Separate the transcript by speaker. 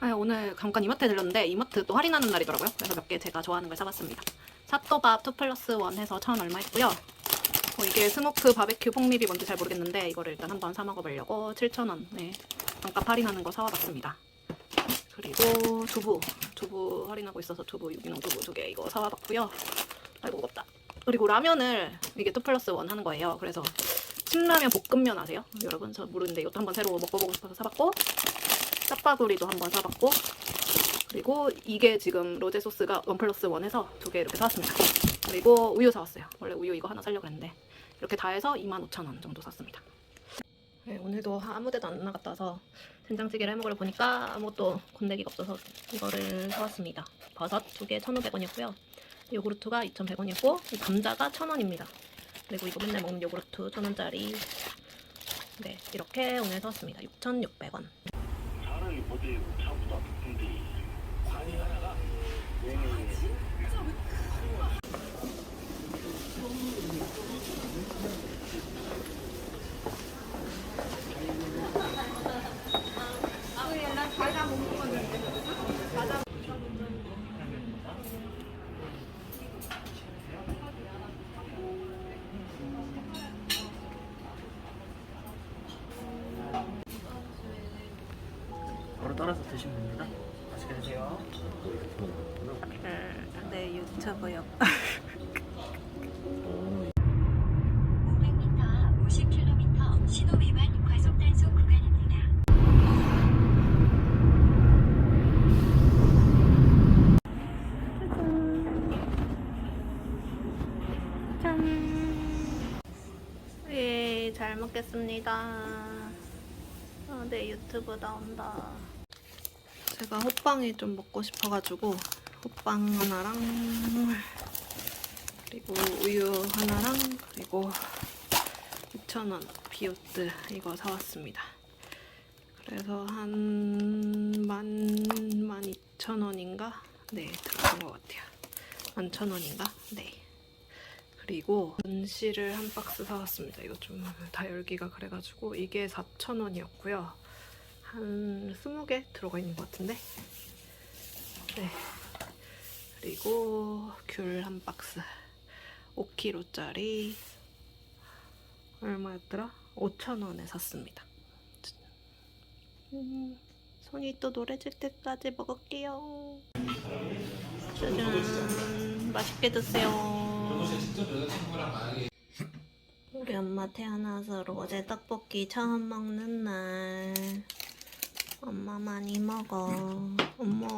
Speaker 1: 아, 오늘 잠깐 이마트에 들렀는데 이마트 또 할인하는 날이더라고요. 그래서 몇 개 제가 좋아하는 걸 사봤습니다. 사또밥 2 플러스 1 해서 천 얼마 했고요. 어, 이게 스모크 바베큐 폭립이 뭔지 잘 모르겠는데 이거를 일단 한번 사 먹어보려고 7,000원에 반값 할인하는 거 사와봤습니다. 그리고 두부, 두부 할인하고 있어서 두부 유기농 두부 두 개 이거 사와봤고요. 아이고 무겁다. 그리고 라면을 이게 2 플러스 1 하는 거예요. 그래서 신라면 볶음면 아세요? 여러분 저 모르는데 이것도 한번 새로 먹어보고 싶어서 사봤고 짜파구리도 한번 사봤고 그리고 이게 지금 로제 소스가 원 플러스 원 해서 두 개 이렇게 사왔습니다. 그리고 우유 사왔어요. 원래 우유 이거 하나 사려고 했는데 이렇게 다 해서 25,000원 정도 샀습니다. 네, 오늘도 아무 데도 안 나갔다 와서 된장찌개를 해먹으려 보니까 아무것도 건더기가 없어서 이거를 사왔습니다. 버섯 두 개 1,500원이었고요. 요구르트가 2,100원이었고 감자가 1,000원입니다. 그리고 이거 맨날 먹는 요구르트 1,000원짜리 네 이렇게 오늘 사왔습니다. 6,600원.
Speaker 2: 차라리 어디 차보다 근데 관이 하나가 왜바 로 따라서 드시면 됩니다. 맛있게 드세요.
Speaker 1: 네 유튜브요.
Speaker 3: 500m, 50km 신호 위반 과속 단속 구간입니다.
Speaker 1: 짠. 예, 잘 먹겠습니다. 아, 네, 유튜브 나온다. 제가 호빵이 좀 먹고 싶어가지고 호빵 하나랑 그리고 우유 하나랑 그리고 6,000원 비오트 이거 사왔습니다. 그래서 한 만, 만 이천 원인가? 네, 들어간 것 같아요. 만 천 원인가? 네. 그리고 전시를 한 박스 사왔습니다. 이거 좀 다 열기가 그래가지고 이게 4,000원이었고요. 한 20개 들어가 있는 것 같은데. 네. 그리고 귤 한 박스. 5kg짜리 얼마였더라? 5,000원에 샀습니다. 음, 손이 또 노래질 때까지 먹을게요. 짜잔. 맛있게 드세요. 우리 엄마 태어나서 로제 떡볶이 처음 먹는 날. 엄마 많이 먹어. 엄마.